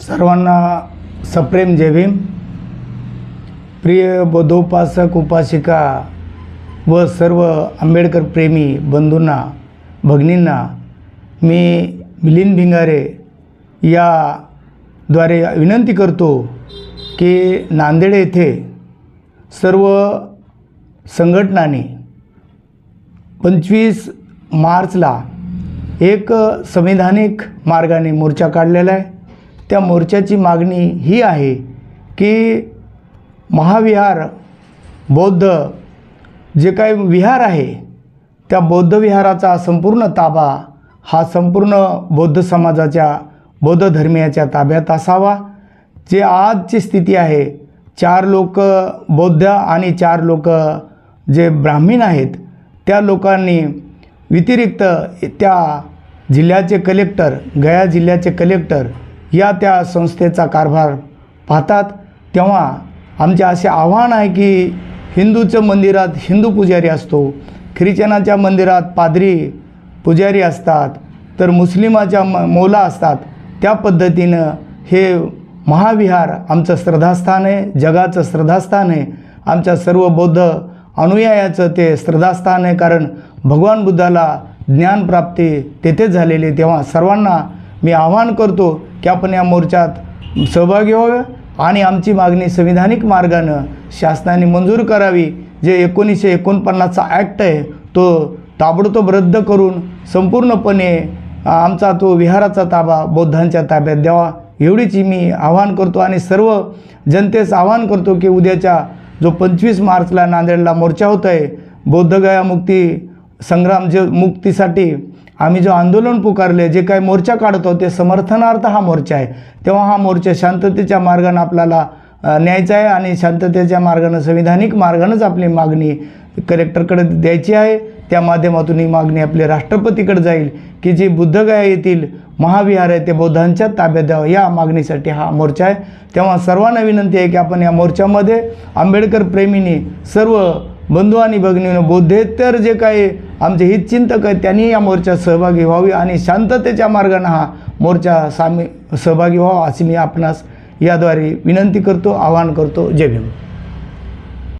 सर्वांना सप्रेम जेवीम प्रिय बौद्धोपासक उपासिका व सर्व आंबेडकर प्रेमी बंधूंना भगिनींना मी मिलिंद भिंगारे याद्वारे विनंती करतो की नांदेड येथे सर्व संघटनांनी पंचवीस मार्चला एक संविधानिक मार्गाने मोर्चा काढलेला आहे. त्या मोर्चाची मागणी ही आहे की महाविहार बौद्ध जे काही विहार आहे त्या बौद्ध विहाराचा संपूर्ण ताबा हा संपूर्ण बौद्ध समाजाच्या बौद्ध धर्मियाच्या ताब्यात असावा. जे आजची स्थिती आहे चार लोक बौद्ध आणि चार लोक जे ब्राह्मीण आहेत त्या लोकांनी व्यतिरिक्त त्या जिल्ह्याचे कलेक्टर गया जिल्ह्याचे कलेक्टर या त्या संस्थेचा कारभार पाहतात. तेव्हा आमचे असे आव्हान आहे की हिंदूचं मंदिरात हिंदू पुजारी असतो ख्रिश्चनाच्या मंदिरात पादरी पुजारी असतात तर मुस्लिमाच्या म मौला असतात त्या पद्धतीनं हे महाविहार आमचं श्रद्धास्थान आहे जगाचं श्रद्धास्थान आहे आमच्या सर्व बौद्ध अनुयायाचं ते श्रद्धास्थान आहे कारण भगवान बुद्धाला ज्ञानप्राप्ती तेथेच झालेली तेव्हा सर्वांना मी आवाहन करतो की आपण या मोर्चात सहभागी व्हावे आणि आमची मागणी संविधानिक मार्गानं शासनाने मंजूर करावी. जे एकोणीसशे एकोणपन्नासचा ॲक्ट आहे तो ताबडतोब रद्द करून संपूर्णपणे आमचा तो विहाराचा ताबा बौद्धांच्या ताब्यात द्यावा. एवढीच मी आवाहन करतो आणि सर्व जनतेस आवाहन करतो की उद्याच्या जो पंचवीस मार्चला नांदेडला मोर्चा होत आहे बौद्धगया मुक्ती संग्राम जे मुक्तीसाठी आम्ही जो आंदोलन पुकारले जे काही मोर्चा काढतो ते समर्थनार्थ हा मोर्चा आहे. तेव्हा हा मोर्चा शांततेच्या मार्गानं आपल्याला न्यायचा आहे आणि शांततेच्या मार्गानं संविधानिक मार्गानंच आपली मागणी कलेक्टरकडे द्यायची आहे. त्या माध्यमातून ही मागणी आपली राष्ट्रपतीकडे जाईल की जे बुद्धगया येथील महाविहार आहे ते बौद्धांच्या ताब्यात द्यावं. या मागणीसाठी हा मोर्चा आहे. तेव्हा सर्वांना विनंती आहे की आपण या मोर्चामध्ये आंबेडकर प्रेमींनी सर्व बंधू आणि भगिनीनं बौद्धेतर जे काही आमचे हितचिंतक आहेत त्यांनी या मोर्चात सहभागी व्हावी आणि शांततेच्या मार्गाने हा मोर्चा सामी सहभागी व्हावा अशी मी आपणास याद्वारे विनंती करतो आवाहन करतो. जय भीम.